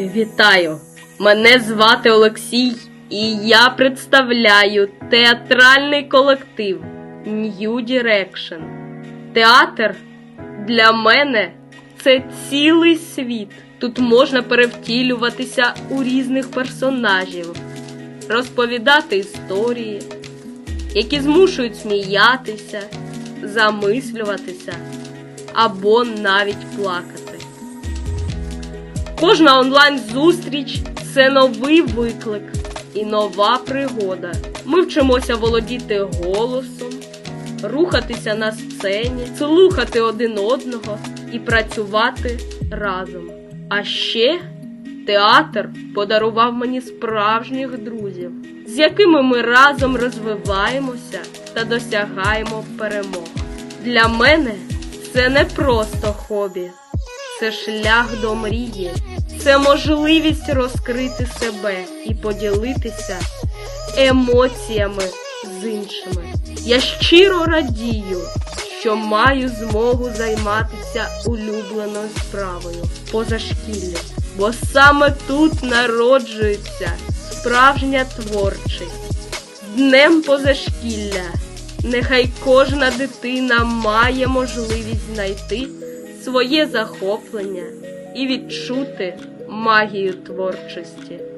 Вітаю! Мене звати Олексій, і я представляю театральний колектив New Direction. Театр для мене це цілий світ. Тут можна перевтілюватися у різних персонажів, розповідати історії, які змушують сміятися, замислюватися або навіть плакати. Кожна онлайн-зустріч це новий виклик і нова пригода. Ми вчимося володіти голосом, рухатися на сцені, слухати один одного і працювати разом. А ще театр подарував мені справжніх друзів, з якими ми разом розвиваємося та досягаємо перемог. Для мене це не просто хобі, це шлях до мрії, це можливість розкрити себе і поділитися емоціями з іншими. Я щиро радію, що маю змогу займатися улюбленою справою позашкілля, бо саме тут народжується справжня творчість. Днем позашкілля! Нехай кожна дитина має можливість знайти своє захоплення і відчути магію творчості.